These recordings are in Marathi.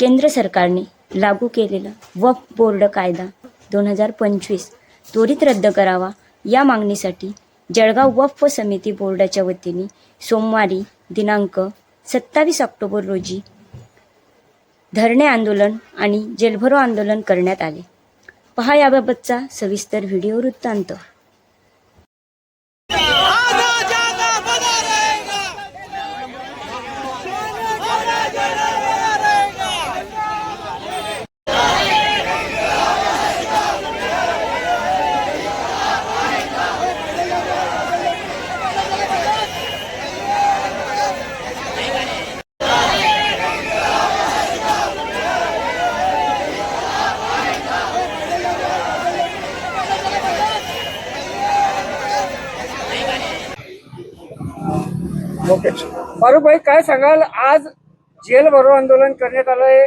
केंद्र सरकारने लागू केलेला वक्फ बोर्ड कायदा दोन हजार पंचवीस त्वरित रद्द करावा या मागणीसाठी जळगाव वक्फ समिती बोर्डाच्या वतीने सोमवारी दिनांक सत्तावीस ऑक्टोबर रोजी धरणे आंदोलन आणि जेलभरो आंदोलन करण्यात आले. पहा याबाबतचा सविस्तर व्हिडिओ वृत्तांत. ओके फारुखभाई काय सांगाल? आज जेल भरो आंदोलन करण्यात आलंय.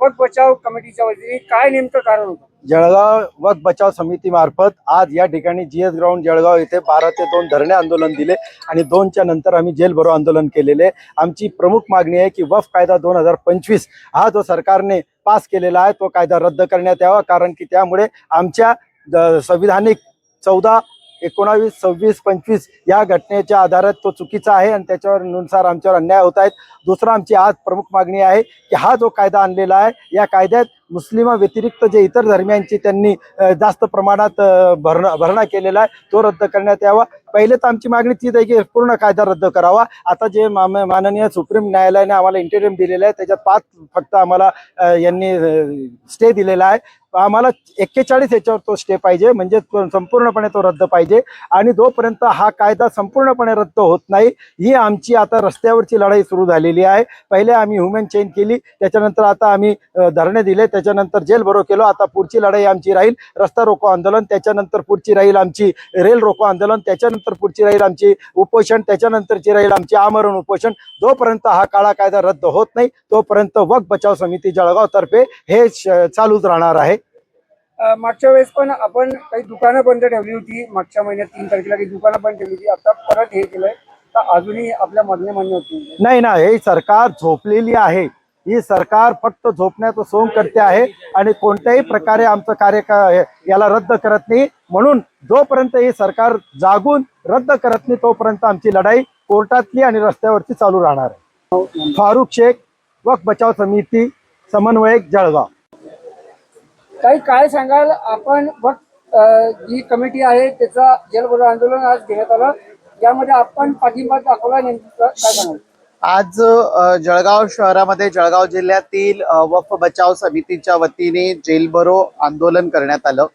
वध बचाव कमिटीच्या वतीने काय नेमकं कारण होतं? जळगाव वध बचाव समिती मार्फत आज या ठिकाणी जी एस ग्राउंड जळगाव येथे बारा ते दोन धरणे आंदोलन दिले आणि दोनच्या नंतर आम्ही जेल भरो आंदोलन केलेले. आमची प्रमुख मागणी आहे की वफ कायदा दोन हजार पंचवीस हा जो सरकारने पास केलेला आहे तो कायदा रद्द करण्यात यावा कारण की त्यामुळे आमच्या संविधानिक चौदा एकोणावीस सव्वीस पंचवीस या घटनेच्या आधारात तो चुकीचा आहे आणि त्याच्यावर नुसार आमच्यावर अन्याय होत आहेत. दुसरा आमची आज प्रमुख मागणी आहे की हा जो कायदा आणलेला आहे या कायद्यात मुस्लिमा व्यतिरिक्त जे इतर धर्मियांची त्यांनी जास्त प्रमाणात भरणा भरणा केलेला आहे तो रद्द करण्यात यावा. पहिले तर आमची मागणी तीच आहे की पूर्ण कायदा रद्द करावा. आता जे माननीय सुप्रीम न्यायालयाने आम्हाला इंटेरियम दिलेलं आहे त्याच्यात पाच फक्त आम्हाला यांनी स्टे दिलेला आहे. आम्हाला एक्केचाळीस याच्यावर तो स्टे पाहिजे म्हणजे संपूर्णपणे तो रद्द पाहिजे. आणि जोपर्यंत हा कायदा संपूर्णपणे रद्द होत नाही ही आमची आता रस्त्यावरची लढाई सुरू झालेली आहे. पहिले आम्ही ह्युमन चेन केली त्याच्यानंतर आता आम्ही धरणे दिले त्या त्याच्यानंतर जेल भरो केलो. आता पुढची लढाई आमची राहील. रस्ता रोको आंदोलन त्याच्यानंतर पुढची राहील आमची रेल रोको आंदोलन त्याच्यानंतर पुढची राहील आमची उपोषण त्याच्यानंतरची राहील आमची आमरण उपोषण. जोपर्यंत हा काळा कायदा रद्द होत नाही तोपर्यंत वक बचाव समिती जळगाव तर्फे हे चालूच राहणार आहे. मागच्या वेळेस पण आपण काही दुकानं बंद ठेवली होती. मागच्या महिन्यात तीन तारखेला काही दुकानं बंद ठेवली होती. आता परत हे केलंय. तर अजूनही आपल्या मागण्या मान्य होती. नाही ना हे सरकार झोपलेली आहे. ही सरकार फक्त झोपण्याचं सोंग करते आहे आणि कोणत्याही प्रकारे आमचं कार्य का- याला रद्द करत नाही. म्हणून जोपर्यंत हे सरकार जागून रद्द करत नाही तोपर्यंत आमची लढाई कोर्टातली आणि रस्त्यावरती चालू राहणार आहे. फारुख शेख वक बचाव समिती समन्वयक जळगाव. काही काय सांगाल? आपण वट जी कमिटी आहे त्याचा जेलभरो आंदोलन आज घेण्यात आलं. यामध्ये आपण पाठिंबा दाखवला नेमकं काय सांगाल? आज जळगाव शहरामध्ये जळगाव जिल्ह्यातील वफ बचाव समितीच्या वतीने जेलभरो आंदोलन करण्यात आलं.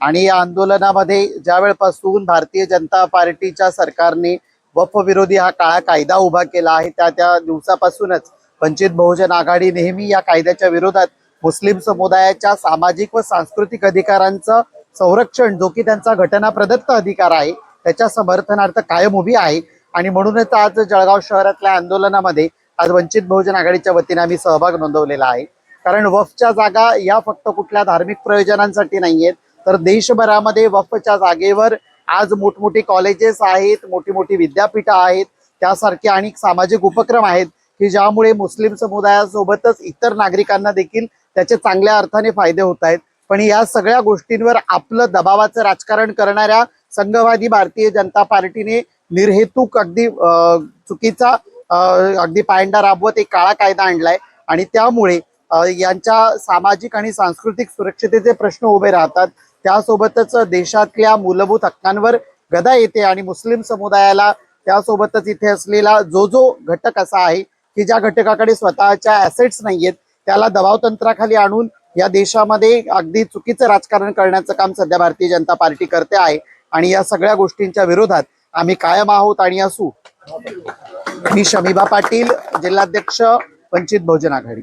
आणि या आंदोलनामध्ये ज्या वेळपासून भारतीय जनता पार्टीच्या सरकारने वफ विरोधी हा काळा कायदा उभा केला आहे त्या त्या दिवसापासूनच वंचित बहुजन आघाडी नेहमी या कायद्याच्या विरोधात मुस्लिम समुदायाच्या सामाजिक व सांस्कृतिक अधिकारांचं संरक्षण जो की त्यांचा घटना प्रदत्त अधिकार आहे त्याच्या समर्थनार्थ कायम उभी आहे. आणि म्हणूनच आज जळगाव शहरातल्या आंदोलनामध्ये आज वंचित बहुजन आघाडीच्या वतीने आम्ही सहभाग नोंदवलेला आहे. कारण वफच्या जागा या फक्त कुठल्या धार्मिक प्रयोजनांसाठी नाहीयेत तर देशभरामध्ये वफच्या जागेवर आज मोठमोठी कॉलेजेस आहेत मोठी मोठी विद्यापीठं आहेत त्यासारखे अनेक सामाजिक उपक्रम आहेत की ज्यामुळे मुस्लिम समुदायासोबतच इतर नागरिकांना देखील त्याचे चांगल्या अर्थाने फायदे होत आहेत. पण या सगळ्या गोष्टींवर आपलं दबावाचं राजकारण करणाऱ्या संघवादी भारतीय जनता पार्टीने निर्हेतुक अगदी चुकीचा अगदी पायंडा राबवत एक काळा कायदा आणलाय. आणि त्यामुळे यांच्या सामाजिक आणि सांस्कृतिक सुरक्षतेचे प्रश्न उभे राहतात. त्यासोबतच देशातल्या मूलभूत हक्कांवर गदा येते आणि मुस्लिम समुदायाला त्यासोबतच इथे असलेला जो जो घटक असा आहे की ज्या घटकाकडे स्वतःच्या ॲसेट्स नाहीयेत त्याला दबावतंत्राखाली आणून या देशामध्ये अगदी चुकीचं राजकारण करण्याचं काम सध्या भारतीय जनता पार्टी करते आहे. आणि या सगळ्या गोष्टींच्या विरोधात आम्ही कायम आहोत आणि असू. मी शमीबा पाटील जिल्हाध्यक्ष वंचित बहुजन आघाडी.